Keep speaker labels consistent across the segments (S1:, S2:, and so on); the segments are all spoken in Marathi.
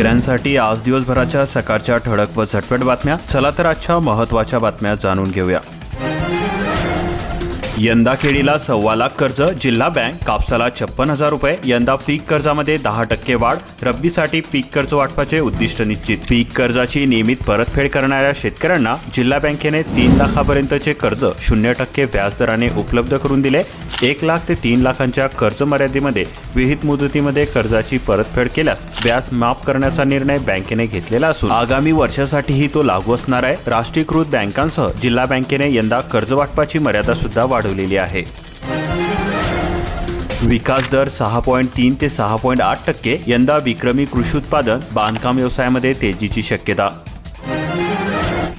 S1: शेतकऱ्यांसाठी आज दिवसभराच्या सकाळच्या ठळक व झटपट बातम्या. चला तर आजच्या महत्त्वाच्या बातम्या जाणून घेऊया. यंदा केळीला सव्वा लाख कर्ज जिल्हा बँक कापसाला छप्पन हजार रुपये यंदा पीक कर्जामध्ये दहा टक्के वाढ रब्बीसाठी पीक कर्ज वाटपाचे उद्दिष्ट निश्चित. पीक कर्जाची नियमित परतफेड करणाऱ्या शेतकऱ्यांना जिल्हा बँकेने तीन लाखापर्यंतचे कर्ज शून्य टक्के व्याजदराने उपलब्ध करून दिले. एक लाख ते तीन लाखांच्या कर्ज मर्यादेमध्ये विहित मुदतीमध्ये कर्जाची परतफेड केल्यास व्याज माफ करण्याचा निर्णय बँकेने घेतलेला असून आगामी वर्षासाठीही तो लागू असणार आहे. राष्ट्रीयकृत बँकांसह जिल्हा बँकेने यंदा कर्ज वाटपाची मर्यादा सुद्धा वाढवलेली आहे. विकास दर सहा पॉईंट तीन ते सहा पॉईंट आठ टक्के यंदा विक्रमी कृषी उत्पादन बांधकाम व्यवसायामध्ये तेजीची शक्यता.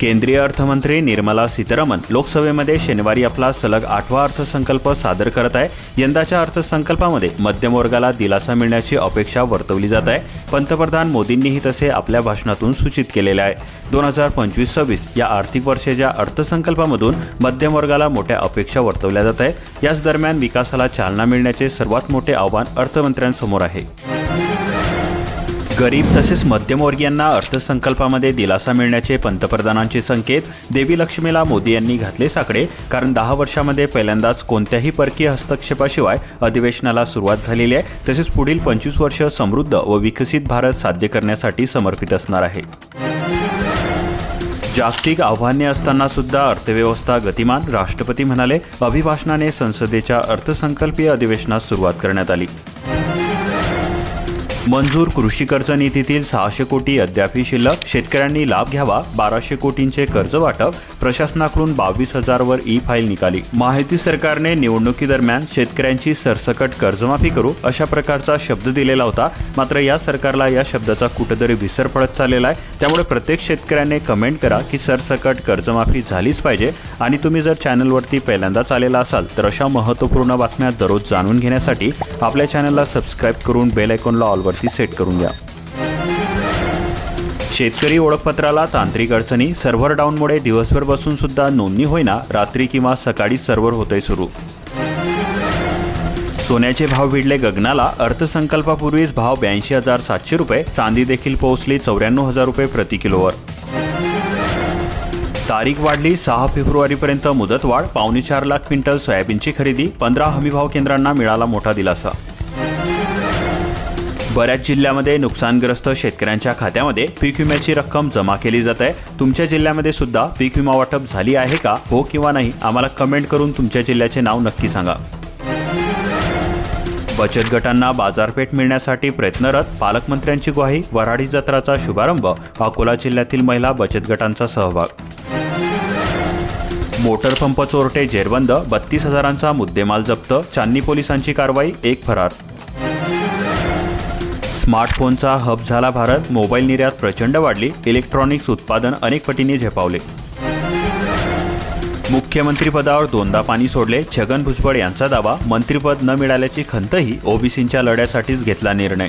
S1: केंद्रीय अर्थमंत्री निर्मला सीतारामन लोकसभेमध्ये शनिवारी आपला सलग आठवा अर्थसंकल्प सादर करत आहे. यंदाच्या अर्थसंकल्पामध्ये मध्यमवर्गाला दिलासा मिळण्याची अपेक्षा वर्तवली जात आहे. पंतप्रधान मोदींनीही तसे आपल्या भाषणातून सूचित केलेले आहे. दोन हजार पंचवीस सव्वीस या आर्थिक वर्षाच्या अर्थसंकल्पामधून मध्यमवर्गाला मोठ्या अपेक्षा वर्तवल्या जात आहे. याच दरम्यान विकासाला चालना मिळण्याचे सर्वात मोठे आव्हान अर्थमंत्र्यांसमोर आहे. गरीब तसेच मध्यमवर्गीयांना अर्थसंकल्पामध्ये दिलासा मिळण्याचे पंतप्रधानांचे संकेत देवी लक्ष्मीला मोदी यांनी घातले साकडे कारण दहा वर्षामध्ये पहिल्यांदाच कोणत्याही परकीय हस्तक्षेपाशिवाय अधिवेशनाला सुरुवात झालेली आहे. तसेच पुढील पंचवीस वर्ष समृद्ध व विकसित भारत साध्य करण्यासाठी समर्पित असणार आहे. जागतिक आव्हाने असताना सुद्धा अर्थव्यवस्था गतिमान राष्ट्रपती म्हणाले अभिभाषणाने संसदेच्या अर्थसंकल्पीय अधिवेशनास सुरुवात करण्यात आली. मंजूर कृषी कर्ज निधीतील सहाशे कोटी अद्यापही शिल्लक. शेतकऱ्यांनी लाभ घ्यावा. बाराशे कोटींचे कर्ज वाटप. प्रशासनाकडून बावीस हजारवर ई फाईल निकाली. माहिती सरकारने निवडणुकीदरम्यान शेतकऱ्यांची सरसकट कर्जमाफी करू अशा प्रकारचा शब्द दिलेला होता. मात्र या सरकारला या शब्दाचा कुठेतरी विसर पडत चाललेला आहे. त्यामुळे प्रत्येक शेतकऱ्याने कमेंट करा की सरसकट कर्जमाफी झालीच पाहिजे. आणि तुम्ही जर चॅनलवरती पहिल्यांदाच आलेला असाल तर अशा महत्त्वपूर्ण बातम्या दररोज जाणून घेण्यासाठी आपल्या चॅनलला सबस्क्राईब करून बेल आयकॉनला ऑलवरती सेट करून घ्या. शेतकरी ओळखपत्राला तांत्रिक अडचणी सर्व्हर डाऊनमुळे दिवसभर बसून सुद्धा नोंदणी होईना रात्री किंवा सकाळी सर्व्हर होतंय सुरू. सोन्याचे भाव भिडले गगनाला अर्थसंकल्पापूर्वीच भाव ब्याऐंशी हजार सातशे रुपये चांदी देखील पोहोचली चौऱ्याण्णव हजार रुपये प्रति किलोवर. तारीख वाढली सहा फेब्रुवारीपर्यंत मुदतवाढ पावणे चार लाख क्विंटल सोयाबीनची खरेदी पंधरा हमीभाव केंद्रांना मिळाला मोठा दिलासा. बऱ्याच जिल्ह्यामध्ये नुकसानग्रस्त शेतकऱ्यांच्या खात्यामध्ये पीक विम्याची रक्कम जमा केली जात आहे. तुमच्या जिल्ह्यामध्ये सुद्धा पीक विमा वाटप झाली आहे का? हो किंवा नाही आम्हाला कमेंट करून तुमच्या जिल्ह्याचे नाव नक्की सांगा. बचत गटांना बाजारपेठ मिळण्यासाठी प्रयत्नरत पालकमंत्र्यांची ग्वाही वऱ्हाडी जत्राचा शुभारंभ अकोला जिल्ह्यातील महिला बचत गटांचा सहभाग. मोटर पंप चोरटे जेरबंद बत्तीस हजारांचा मुद्देमाल जप्त चांदणी पोलिसांची कारवाई एक फरार स्मार्टफोनचा हब झाला भारत. मोबाईल निर्यात प्रचंड वाढली. इलेक्ट्रॉनिक्स उत्पादन अनेक पटींनी झेपावले. मुख्यमंत्रीपदावर दोनदा पाणी सोडले. छगन भुजबळ यांचा दावा मंत्रिपद न मिळाल्याची खंतही ओबीसींच्या लढ्यासाठीच घेतला निर्णय.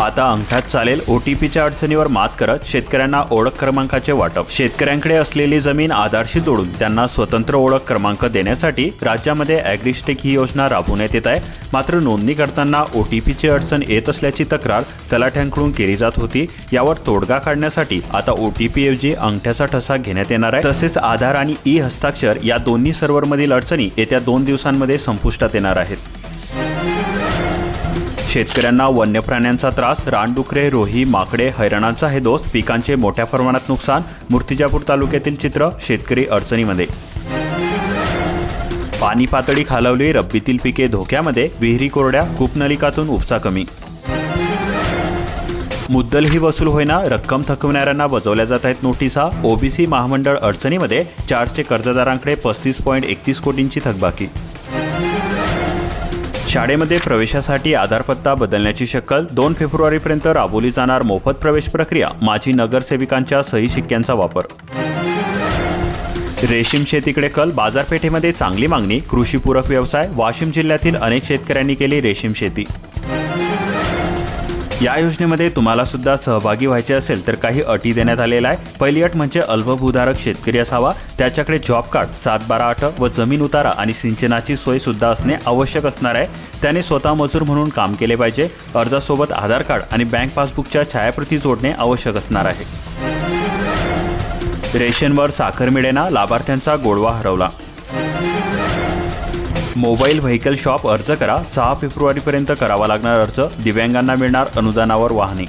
S1: आता अंगठ्यात चालेल ओटीपीच्या अडचणीवर मात करत शेतकऱ्यांना ओळख क्रमांकाचे वाटप. शेतकऱ्यांकडे असलेली जमीन आधारशी जोडून त्यांना स्वतंत्र ओळख क्रमांक देण्यासाठी राज्यामध्ये अॅग्रिस्टेक ही योजना राबवण्यात येत आहे. मात्र नोंदणी करताना ओटीपीची अडचण येत असल्याची तक्रार तलाठ्यांकडून केली जात होती. यावर तोडगा काढण्यासाठी आता ओटीपी ऐवजी अंगठ्याचा ठसा घेण्यात येणार आहे. तसेच आधार आणि ई हस्ताक्षर या दोन्ही सर्व्हरमधील अडचणी येत्या दोन दिवसांमध्ये संपुष्टात येणार आहेत. शेतकऱ्यांना वन्य प्राण्यांचा त्रास रानडुकरे रोही माकडे हैराणांचा हे दोष पिकांचे मोठ्या प्रमाणात नुकसान. मूर्तिजापूर तालुक्यातील चित्र शेतकरी अडचणीमध्ये. पाणी पातळी खालवली रब्बीतील पिके धोक्यामध्ये विहिरी कोरड्या कूपनलिकातून उपसा कमी. मुद्दलही वसूल होईना रक्कम थकवणाऱ्यांना बजावल्या जात आहेत नोटिसा. ओबीसी महामंडळ अडचणीमध्ये चारशे कर्जदारांकडे पस्तीस पॉईंट एकतीस कोटींची थकबाकी. शाळेमध्ये प्रवेशासाठी आधारपत्ता बदलण्याची शक्कल दोन फेब्रुवारीपर्यंत राबवली जाणार मोफत प्रवेश प्रक्रिया माजी नगरसेविकांच्या सही शिक्क्यांचा वापर. रेशीम शेतीकडे कल बाजारपेठेमध्ये चांगली मागणी कृषीपूरक व्यवसाय वाशिम जिल्ह्यातील अनेक शेतकऱ्यांनी केली रेशीम शेती. या योजनेमध्ये तुम्हाला सुद्धा सहभागी व्हायचे असेल तर काही अटी देण्यात आलेल्या आहे पहिली अट म्हणजे अल्पभूधारक शेतकरी असावा. त्याच्याकडे जॉब कार्ड सात बारा आठ व जमीन उतारा आणि सिंचनाची सोय सुद्धा असणे आवश्यक असणार आहे. त्याने स्वतः मजूर म्हणून काम केले पाहिजे. अर्जासोबत आधार कार्ड आणि बँक पासबुकच्या छायाप्रती जोडणे आवश्यक असणार आहे. रेशनवर साखर मिळेना लाभार्थ्यांचा गोडवा हरवला. मोबाईल व्हेकल शॉप अर्ज करा. सहा फेब्रुवारीपर्यंत करावा लागणार अर्ज. दिव्यांगांना मिळणार अनुदानावर वाहने.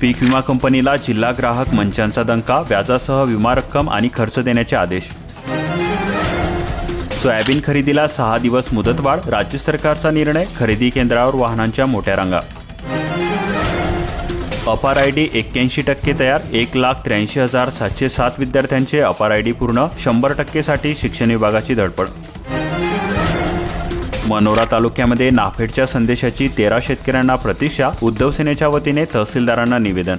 S1: पीक विमा कंपनीला जिल्हा ग्राहक मंचांचा दंका व्याजासह विमा रक्कम आणि खर्च देण्याचे आदेश. सोयाबीन खरेदीला सहा दिवस मुदतवाढ राज्य सरकारचा निर्णय खरेदी केंद्रावर वाहनांच्या मोठ्या रांगा. अपार आय डी एक्क्याऐंशी टक्के तयार एक लाख त्र्याऐंशी हजार सातशे सात विद्यार्थ्यांचे अपार आय डी पूर्ण शंभर टक्केसाठी शिक्षण विभागाची धडपड. मनोरा तालुक्यामध्ये नाफेडच्या संदेशाची तेरा शेतकऱ्यांना प्रतीक्षा उद्धव सेनेच्या वतीने तहसीलदारांना निवेदन.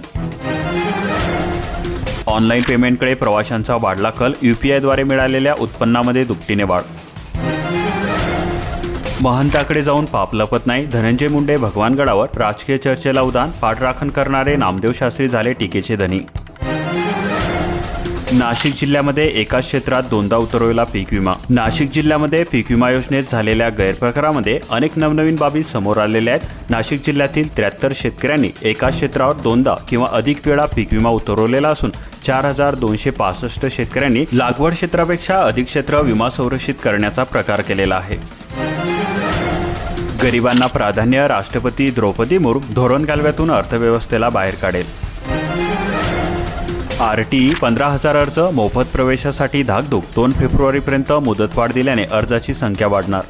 S1: ऑनलाईन पेमेंटकडे प्रवाशांचा वाढला कल युपीआयद्वारे मिळालेल्या उत्पन्नामध्ये दुपटीने वाढ. महंताकडे जाऊन पाप लपत नाही. धनंजय मुंडे भगवानगडावर राजकीय चर्चेला उदान. पाठराखण करणारे नामदेव शास्त्री झाले टीकेचे धनी. नाशिक जिल्ह्यामध्ये एकाच क्षेत्रात दोनदा उतरवला पीक विमा. नाशिक जिल्ह्यामध्ये पीक विमा योजनेत झालेल्या गैरप्रकारामध्ये अनेक नवनवीन बाबी समोर आलेल्या आहेत. नाशिक जिल्ह्यातील त्र्याहत्तर शेतकऱ्यांनी एकाच क्षेत्रावर दोनदा किंवा अधिक वेळा पीक विमा उतरवलेला असून चार हजार दोनशे पासष्ट शेतकऱ्यांनी लागवड क्षेत्रापेक्षा अधिक क्षेत्र विमा संरक्षित करण्याचा प्रकार केलेला आहे. गरिबांना प्राधान्य राष्ट्रपती द्रौपदी मुर्मू धोरण कालव्यातून अर्थव्यवस्थेला बाहेर काढेल. आर टी पंधरा हजार अर्ज मोफत प्रवेशासाठी धाकधूक दोन फेब्रुवारीपर्यंत मुदतवाढ दिल्याने अर्जाची संख्या वाढणार.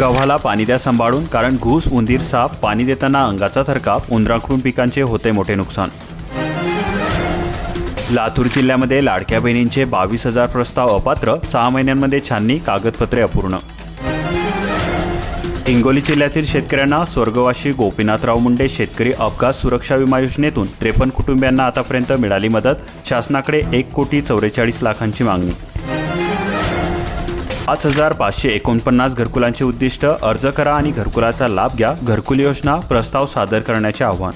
S1: गव्हाला पाणी द्या सांभाळून कारण घूस उंदीर साप पाणी देताना अंगाचा थरकाप उंदराकडून पिकांचे होते मोठे नुकसान. लातूर जिल्ह्यामध्ये लाडक्या बहिणींचे बावीस हजार प्रस्ताव अपात्र सहा महिन्यांमध्ये छाननी कागदपत्रे अपूर्ण. हिंगोली जिल्ह्यातील शेतकऱ्यांना स्वर्गवासी गोपीनाथराव मुंडे शेतकरी अपघात सुरक्षा विमा योजनेतून त्रेपन्न कुटुंबियांना आतापर्यंत मिळाली मदत. शासनाकडे एक कोटी चौवेचाळीस लाखांची मागणी. पाच हजार पाचशे एकोणपन्नास घरकुलांचे उद्दिष्ट अर्ज करा आणि घरकुलाचा लाभ घ्या घरकुल योजना प्रस्ताव सादर करण्याचे आव्हान.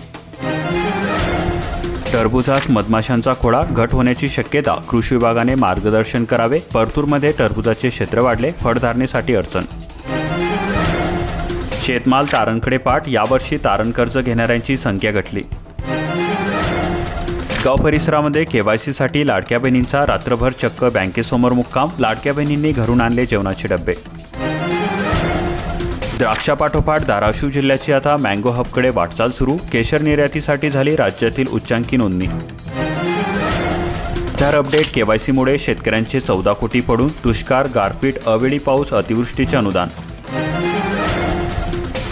S1: टरबुजास मधमाशांचा खोडा घट होण्याची शक्यता कृषी विभागाने मार्गदर्शन करावे परतूरमध्ये टरबुजाचे क्षेत्र वाढले फळधारणेसाठी अडचण. शेतमाल तारणकडे पाठ यावर्षी तारण कर्ज घेणाऱ्यांची संख्या घटली. गाव परिसरामध्ये केवायसीसाठी लाडक्या बहिणींचा रात्रभर चक्क बँकेसमोर मुक्काम लाडक्या बहिणींनी घरून आणले जेवणाचे डबे. द्राक्षापाठोपाठ धाराशिव जिल्ह्याची आता मँगो हबकडे वाटचाल सुरू केशर निर्यातीसाठी झाली राज्यातील उच्चांकी नोंदणी. तर अपडेट केवायसीमुळे शेतकऱ्यांचे चौदा कोटी पडून दुष्काळ गारपीट अवेळी पाऊस अतिवृष्टीचे अनुदान.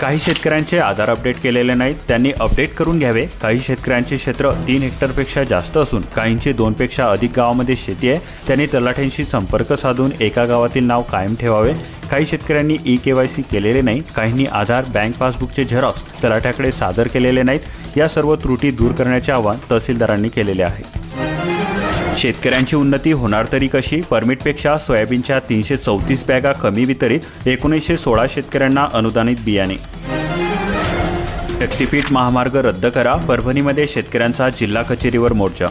S1: काही शेतकऱ्यांचे आधार अपडेट केलेले नाहीत. त्यांनी अपडेट करून घ्यावे. काही शेतकऱ्यांचे क्षेत्र तीन हेक्टरपेक्षा जास्त असून काहींचे दोनपेक्षा अधिक गावामध्ये शेती आहे. त्यांनी तलाठ्यांशी संपर्क साधून एका गावातील नाव कायम ठेवावे. काही शेतकऱ्यांनी ई के वाय सी केलेले नाही. काहींनी आधार बँक पासबुकचे झेरॉक्स तलाठ्याकडे सादर केलेले नाहीत. या सर्व त्रुटी दूर करण्याचे आवाहन तहसीलदारांनी केलेले आहे. शेतकऱ्यांची उन्नती होणार तरी कशी? परमिटपेक्षा सोयाबीनच्या तीनशे चौतीस बॅगा कमी वितरित एकोणीसशे सोळा शेतकऱ्यांना अनुदानित बियाणे. शक्तीपीठ महामार्ग रद्द करा परभणीमध्ये शेतकऱ्यांचा जिल्हा कचेरीवर मोर्चा.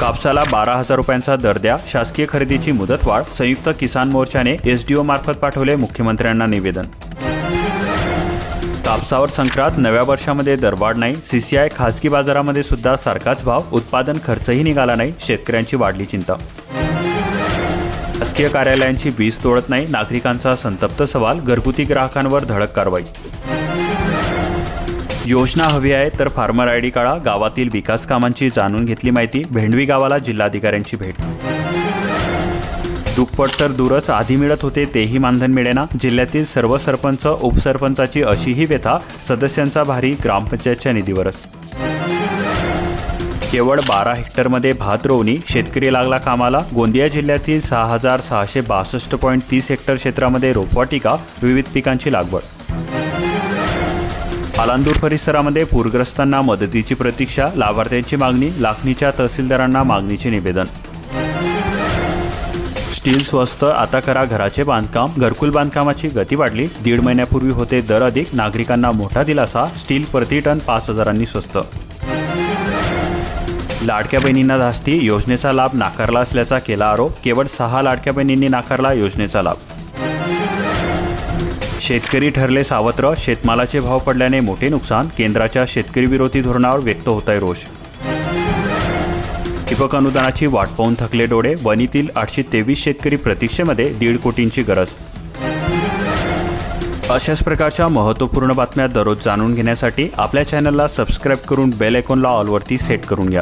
S1: कापसाला बारा हजार रुपयांचा दर द्या शासकीय खरेदीची मुदतवाढ संयुक्त किसान मोर्चाने एसडीओ मार्फत पाठवले मुख्यमंत्र्यांना निवेदन. कापसावर संक्रांत नव्या वर्षामध्ये दरवाढ नाही. सीसीआय खासगी बाजारामध्ये सुद्धा सारखाच भाव. उत्पादन खर्चही निघाला नाही. शेतकऱ्यांची वाढली चिंता. शासकीय कार्यालयांची वीज तोडत नाही. नागरिकांचा संतप्त सवाल. घरगुती ग्राहकांवर धडक कारवाई. योजना हवी आहे तर फार्मर आय डी काढा. गावातील विकास कामांची जाणून घेतली माहिती. भेंडवी गावाला जिल्हाधिकाऱ्यांची भेट. दुप्पट तर दूरच आधी मिळत होते तेही मानधन मिळेना. जिल्ह्यातील सर्व सरपंच उपसरपंचाची अशीही व्यथा सदस्यांचा भारी ग्रामपंचायतच्या निधीवरच. केवळ बारा हेक्टरमध्ये भात रोवणी शेतकरी लागला कामाला. गोंदिया जिल्ह्यातील सहा हजार सहाशे बासष्ट पॉईंट तीस हेक्टर क्षेत्रामध्ये रोपवाटिका विविध पिकांची लागवड. आलांदूर परिसरामध्ये पूरग्रस्तांना मदतीची प्रतीक्षा लाभार्थ्यांची मागणी लाखणीच्या तहसीलदारांना मागणीचे निवेदन. स्टील स्वस्त आता करा घराचे बांधकाम. घरकुल बांधकामाची गती वाढली. दीड महिन्यापूर्वी होते दर अधिक. नागरिकांना मोठा दिलासा. स्टील प्रति टन पाच हजारांनी स्वस्त. लाडक्या बहिणींना धास्ती. योजनेचा लाभ नाकारला असल्याचा केला आरोप. केवळ सहा लाडक्या बहिणींनी नाकारला योजनेचा लाभ. शेतकरी ठरले सावत्र. शेतमालाचे भाव पडल्याने मोठे नुकसान. केंद्राच्या शेतकरी विरोधी धोरणावर व्यक्त होत आहे रोष. ठिबक अनुदानाची वाट पाहून थकले डोळे वनीतील आठशे तेवीस शेतकरी प्रतीक्षेमध्ये दीड कोटींची गरज. अशाच प्रकारच्या महत्त्वपूर्ण बातम्या दररोज जाणून घेण्यासाठी आपल्या चॅनलला सबस्क्राईब करून बेल आयकॉनला ऑलवरती सेट करून घ्या.